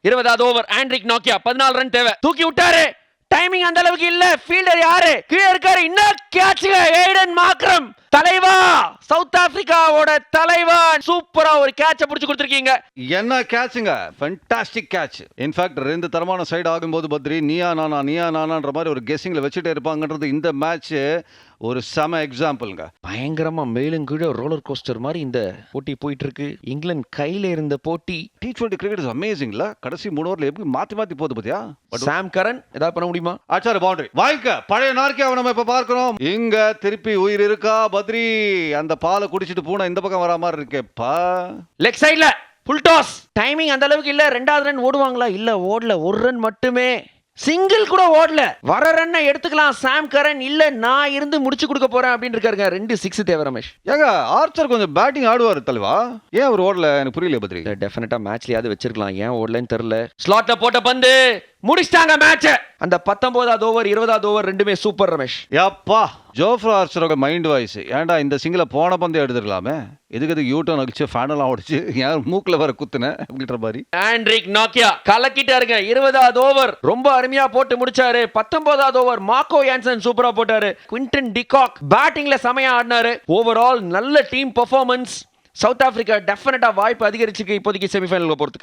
இருபதாவது over Anrich நோக்கியா பதினாலு ரன் தேவை. தூக்கி விட்டாரு. டைமிங் அந்த அளவுக்கு இல்ல. ஃபீல்டர் யாரு? கீழே இருக்காரு. இன்னும் கேட்சுங்க ஏடன் மாக்ரம் தலைவா! சவுத் ஆப்பிரிக்காவோட தலைவா சூப்பரா ஒரு கேட்ச புடிச்சு கொடுத்துருக்கீங்க. என்ன கேட்சுங்க ஃபென்டாஸ்டிக் கேட்ச் இன்ஃபேக்ட் ரெண்டு தரமான சைடு ஆகும்போது பத்ரி நீயா நானா நீயா நானான்ற மாதிரி ஒரு கெஸ்ஸிங்கில் வச்சுட்டே இருப்பாங்கன்றது இந்த மேட்ச் ஒரு செம எக்ஸாம்பிள்ங்க பயங்கரமா மேலும் கீழே ரோலர் கோஸ்டர் மாதிரி இந்த போட்டி போயிட்டு இருக்கு இங்கிலாந்து கையில இருந்த போட்டி. டி டுவெண்ட்டி கிரிக்கெட் இஸ் அமேசிங்ல கடைசி மூணு ஓவரில் எப்படி மாற்றி மாற்றி போகுது பார்த்தியா பட் சாம் கரன் ஏதாவது பண்ண முடியுமா? ஆச்சார பவுண்டரி வாங்கிக்க பழைய நார்க்கியாவை நம்ம இப்ப பார்க்கிறோம். இங்க திருப்பி உயிர் இருக்கா பத்ரி? அந்த பாலை குடிச்சிட்டு பூனை இந்த பக்கம் வரா மாதிரி இருக்கேப்பா லெக் சைடுல ஃபுல் டாஸ் டைமிங் அந்த அளவுக்கு இல்ல. ரெண்டாவது ரன் ஓடுவாங்களா? இல்ல ஓடல. ஒரு ரன் மட்டுமே. சிங்கிள் கூட ஓடல. வர ரன்னை எடுத்துக்கலாம். சாம் கரன் இல்ல நான் இருந்து முடிச்சு கொடுக்க போறேன் அப்படின்னு இருக்காருங்க. ரெண்டு சிக்ஸ் தேவை ரமேஷ். ஏங்க ஆர்ச்சர் கொஞ்சம் பேட்டிங் ஆடுவார் தலைவா ஏன் அவர் ஓடல? எனக்கு புரியல பத்ரி. டெஃபினட்டா மேட்ச்லயாவது வச்சிருக்கலாம். ஏன் ஓடலன்னு தெரியல. ஸ்லாட்ல போட்ட பந்து. முடிச்சிட்டாங்க மேட்ச அந்த பத்தொன்பதாவது ஓவர் இருபதாவது ஓவர் ரெண்டுமே சூப்பர் ரமேஷ். யப்பா ஜோஃப்ரா ஆர்ச்சரோட மைண்ட் வாய்ஸ் ஏன்டா இந்த சிங்கில போன பந்தே எடுத்துருக்கலாமே? எதுக்கு எதுக்கு யூட்டர்ன் அடிச்சு ஃபேனெல்லாம் உடைச்சு ஏன் மூக்கில் வர குத்துன? அப்படின்ற மாதிரி. ஆண்ட்ரிக் நாக்கியா கலக்கிட்டாருங்க. இருபதாவது ஓவர் ரொம்ப அருமையா போட்டு முடிச்சாரு. பத்தொன்பதாவது ஓவர் மாக்கோ யான்சன் சூப்பரா போட்டாரு. குவிண்டன் டிகாக் பேட்டிங்ல செமையா ஆடினாரு. ஓவரால் நல்ல டீம் பெர்ஃபார்மன்ஸ் சவுத் ஆப்பிரிக்கா டெஃபினட்டா வாய்ப்பு அதிகரிச்சுக்கு இப்போதைக்கு செமிஃபைனல் போறதுக்கு.